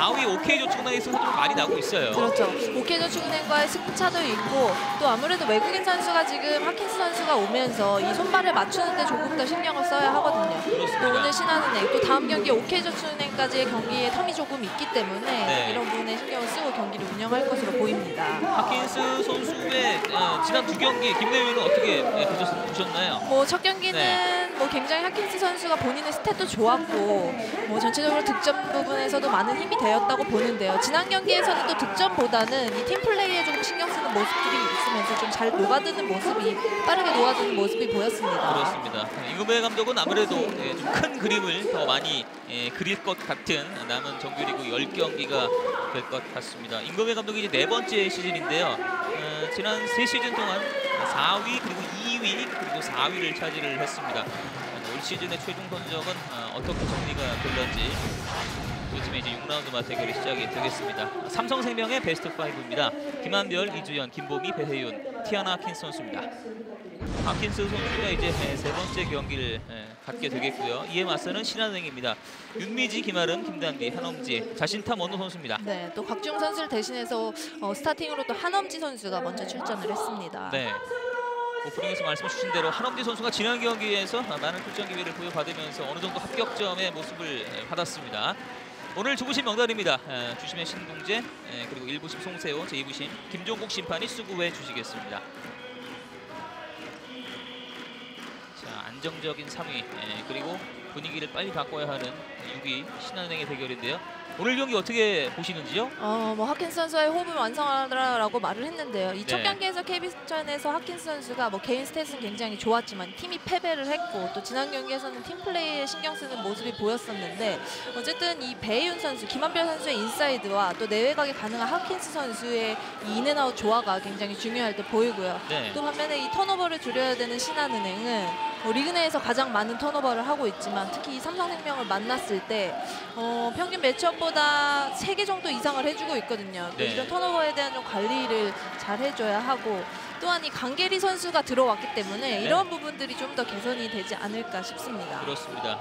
4위 OK저축은행에서도 좀 많이 나고 있어요. 그렇죠. 오케이저축은행과의 승차도 있고 또 아무래도 외국인 선수가 지금 하킨스 선수가 오면서 이 손발을 맞추는데 조금 더 신경을 써야 하거든요. 그렇습니다. 또 오늘 신한은행 또 다음 경기 오케이저축은행까지의 경기에 텀이 조금 있기 때문에 네. 이런 부분에 신경을 쓰고 경기를 운영할 것으로 보입니다. 하킨스 선수의 어, 지난 두 경기 김대휘는 어떻게 예, 보셨, 보셨나요? 뭐 첫 경기는 네. 뭐 굉장히 하킨스 선수가 본인의 스탯도 좋았고 뭐 전체적으로 득점 부분에서도 많은 힘이 되었다고 보는데요. 지난 경기에서는 또 득점보다는 이 팀 플레이에 조금 신경 쓰는 모습들이 있으면서 좀 잘 녹아드는 모습이 빠르게 녹아드는 모습이 보였습니다. 그렇습니다. 이금배 감독은 아무래도 예, 좀큰 그림을 더 많이 예, 그릴 것 같은 남은 정규리그 10경기가 될 것 같습니다. 임금배 감독이 이제 네 번째 시즌인데요. 어, 지난 세 시즌 동안 4위 그리고 2위 그리고 4위를 차지를 했습니다. 어, 올 시즌의 최종 성적은 어, 어떻게 정리가 될런지 요즘에 이제 6라운드 맞대결이 시작이 되겠습니다. 삼성생명의 베스트 5입니다. 김한별, 이주연, 김보미, 배혜윤, 티아나 킨스 선수입니다. 하킨스 선수가 이제 예, 세 번째 경기를 예, 갖게 되겠고요. 이에 맞서는 신한은행입니다. 윤미지, 김아름, 김단비, 한엄지, 자신탐 원우 선수입니다. 네, 또 곽중 선수를 대신해서 어, 스타팅으로 또 한엄지 선수가 먼저 출전을 했습니다. 네. 오프닝에서 말씀 주신 대로 한엄지 선수가 지난 경기에서 많은 출전 기회를 부여받으면서 어느 정도 합격점의 모습을 예, 받았습니다. 오늘 주부심 명단입니다. 예, 주심의 신동재 예, 그리고 1부심 송세호, 제2부심 김종국 심판이 수구해 주시겠습니다. 안정적인 3위 예, 그리고 분위기를 빨리 바꿔야 하는 6위 신한은행의 대결인데요. 오늘 경기 어떻게 보시는지요? 어, 뭐 하킨스 선수의 호흡을 완성하라고 말을 했는데요. 이첫 네. 경기에서 KB스전에서 하킨스 선수가 뭐 개인 스탯은 굉장히 좋았지만 팀이 패배를 했고 또 지난 경기에서는 팀 플레이에 신경 쓰는 모습이 보였었는데 어쨌든 이 배윤 선수, 김한별 선수의 인사이드와 또 내외각이 가능한 하킨스 선수의 이 인앤아웃 조화가 굉장히 중요할 때 보이고요. 네. 또 반면에 이 턴오버를 줄여야 되는 신한은행은 뭐 리그 내에서 가장 많은 턴오버를 하고 있지만 특히 이 삼성생명을 만났을 때 어, 평균 매치업보다 3개 정도 이상을 해주고 있거든요. 또 네. 이런 턴오버에 대한 좀 관리를 잘 해줘야 하고 또한 이 강계리 선수가 들어왔기 때문에 네. 이런 부분들이 좀 더 개선이 되지 않을까 싶습니다. 그렇습니다.